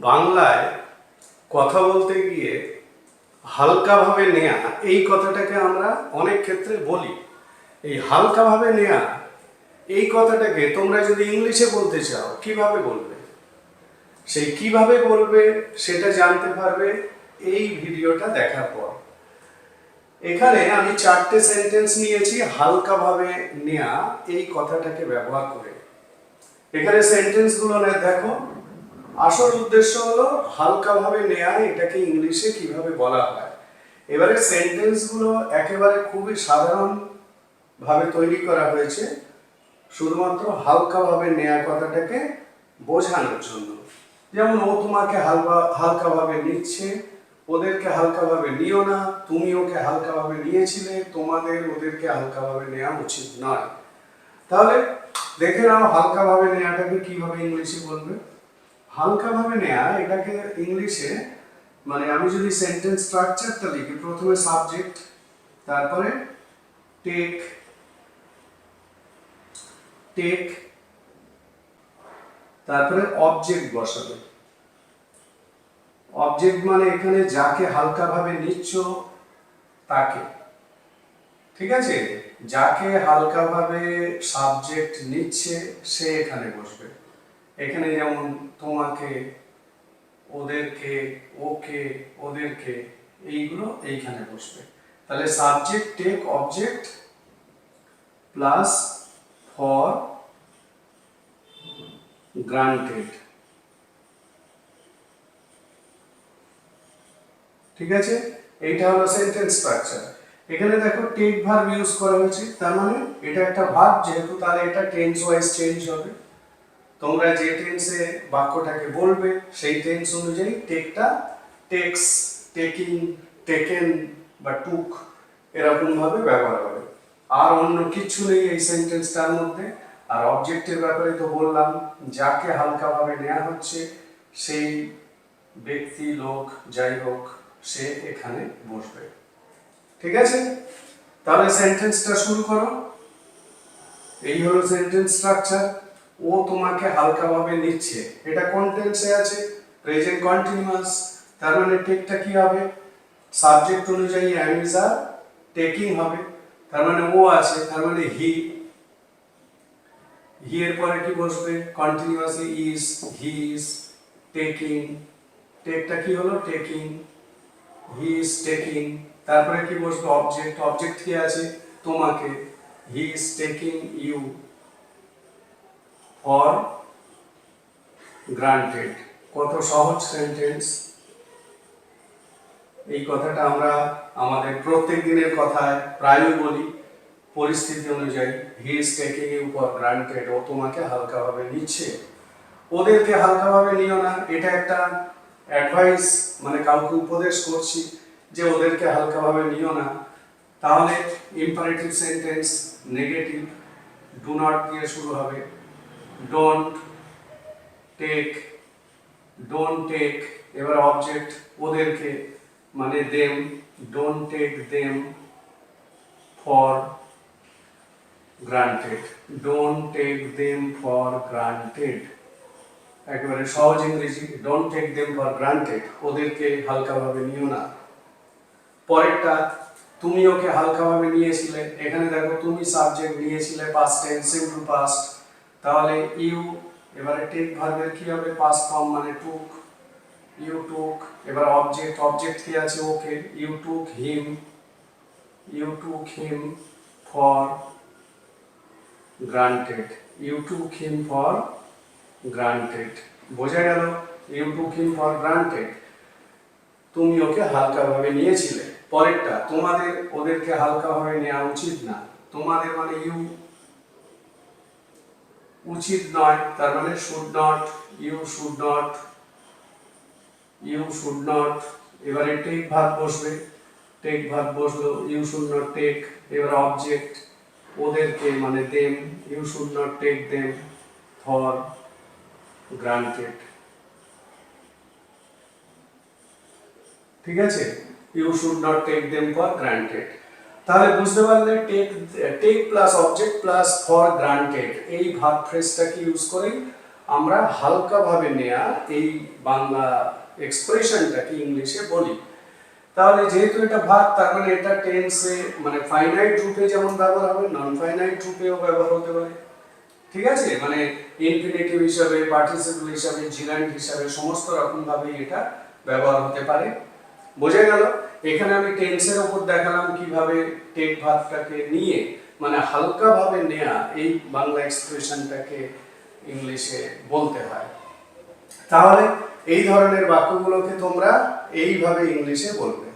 বাংলায় কথা বলতে গিয়ে হালকাভাবে নেয়া, এই কথাটাকে আমরা অনেক ক্ষেত্রে বলি। এই হালকাভাবে নেয়া, এই কথাটাকে তোমরা যদি ইংলিশে বলতে চাও, কীভাবে বলবে? সেই কীভাবে বলবে সেটা জানতে পারবে এই ভিডিওটা দেখার পর। এখানে আমি চারটে সেন্টেন্স নিয়েছি, হালকাভাবে নেয়া, এই কথাটাকে ব্যবহার করে। এখানে সেন্টেন্সগুলো দেখো। আসল উদ্দেশ্য হলো হালকাভাবে নেয়া এটাকে ইংলিশে কীভাবে বলা হয়। এবারে সেন্টেন্সগুলো একেবারে খুবই সাধারণ ভাবে তৈরি করা হয়েছে, শুধুমাত্র হালকাভাবে নেয়া কথাটাকে বোঝানোর জন্য। যেমন, ও তোমাকে হালকা, হালকাভাবে নিচ্ছে, ওদেরকে হালকাভাবে নিও না, তুমি ওকে হালকাভাবে নিয়েছিলে, তোমাদের ওদেরকে হালকাভাবে নেওয়া উচিত নয়। তাহলে দেখে নাও হালকাভাবে নেওয়াটাকে কীভাবে ইংলিশে বলবে। হালকাভাবে নেয়া, এটাকে ইংলিশে মানে আমি যদি সেন্টেন্স স্ট্রাকচারটা লিখি, প্রথমে সাবজেক্ট তারপরে টেক টেক তারপরে অবজেক্ট বসাবে। অবজেক্ট মানে এখানে যাকে হালকাভাবে নিচ্ছ, তাকে। ঠিক আছে? যাকে হালকাভাবে সাবজেক্ট নিচ্ছে, সে এখানে বসবে। এখানে যেমন তোমাকে, ওদেরকে, ওকে, ওদেরকে, এইগুলো এইখানে বসবে। তাহলে subject take object plus for granted ঠিক আছে? এইটা হলো সেন্টেন্স স্ট্রাকচার এখানে দেখো টেক ভার্ব ইউজ করা হয়েছে, তার মানে এটা একটা ভার্ব যেহেতু তাহলে এটা টেন্স ওয়াইজ চেঞ্জ হবে। তোমরা যে টেন্সে বাক্যটাকে বলবে, সেই টেন্স অনুযায়ী টেকটা টেক্স টেকিং টেকেন বা টুক এরকম ভাবে ব্যবহার হবে। আর অন্য কিছু নেই এই সেন্টেন্সটার মধ্যে। আর অবজেক্টের ব্যাপারে তো বললাম, যাকে হালকাভাবে নেওয়া হচ্ছে, সেই ব্যক্তি, লোক, যাই হোক, সে এখানে বসবে। ঠিক আছে? তাহলে সেন্টেন্সটা শুরু করো। এই হলো সেন্টেন্স স্ট্রাকচার ও তোমাকে হালকাভাবে নিচ্ছে। এটা কোন টেন্সে আছে প্রেজেন্ট কন্টিনিউয়াস তার মানে টেকটা কি হবে? সাবজেক্ট অনুযায়ী অ্যাম ইজ আর টেকিং হবে, তার মানে ও আছে, তার মানে হি হি এর পরে কি বসবে? Continuously is he is taking টেকটা কি হলো? টেকিং হি ইজ টেকিং তারপরে কি বসবে? অবজেক্ট অবজেক্ট কি আছে? তোমাকে he is taking you for granted কত সহজ সেন্টেন্স এই কথাটা আমরা আমাদের প্রত্যেক দিনের কথায় প্রায়ই বলি। পরিস্থিতি অনুযায়ী he is taking you for granted ও তোমাকে হালকাভাবে নিচ্ছে। ওদেরকে হালকাভাবে নিও না। এটা একটা অ্যাডভাইস মানে কাউকে উপদেশ করছি যে ওদেরকে হালকাভাবে নিও না। তাহলে imperative sentence negative do not দিয়ে শুরু হবে। ডোন্ট টেক ডোন্ট টেক এবার অবজেক্ট ওদেরকে মানে them don't take them for granted don't take them for granted একেবারে সহজ ইংরেজি don't take them for granted ওদেরকে হালকাভাবে নিও না। পরেরটা, তুমি ওকে হালকাভাবে নিয়েছিলে। এখানে দেখো, তুমি সাবজেক্ট নিয়েছিলে পাস্ট টেন্স সিম্পল পাস্ট তাহলে ইউ, এবারে টেক ভার্বের কি হবে? পাস্ট ফর্ম মানে টুক ইউ টুক এবার অবজেক্ট অবজেক্ট কি আছে? ওকে you took him you took him for granted you took him for granted বোঝা গেল? You took him for granted তুমি ওকে হালকাভাবে নিয়েছিলে, পরেরটা তোমাদের, ওদেরকে হালকাভাবে নেওয়া উচিত না, তোমাদের মানে ইউ উচিত নয়, তার মানে should not you should not you should not এবারে টেক ভাগ বসবে টেক ভাগ বসল ইউ শুড নট টেক এবার অবজেক্ট ওদেরকে মানে them you should not take them for granted ঠিক আছে? You should not take them for granted তাহলে বুঝতে পারলে take take plus object plus for granted এই ভাব ফ্রেজটাকে ইউজ করেই আমরা হালকাভাবে নেয়া এই বাংলা এক্সপ্রেশনটাকে ইংলিশে বলি। তাহলে যেহেতু এটা ভাগ তার মানে এটা টেন্সে মানে ফাইনাইট রূপে যেমন ব্যবহার হবে নন ফাইনাইট রূপেও ব্যবহার হতে পারে। ঠিক আছে? মানে ইনফিনিটিভ হিসাবে পার্টিসিপল হিসাবে জিরান্ট হিসাবে, সমস্ত রকম ভাবে এটা ব্যবহার হতে পারে। বোঝা গেল? এখানে আমি টেন্সের উপর দেখালাম কীভাবে টেক ভাবটাকে নিয়ে মানে হালকাভাবে নেয়া এই বাংলা এক্সপ্রেশনটাকে ইংলিশে বলতে হয়। তাহলে এই ধরনের বাক্যগুলোকে তোমরা এইভাবে ইংলিশে বলবে।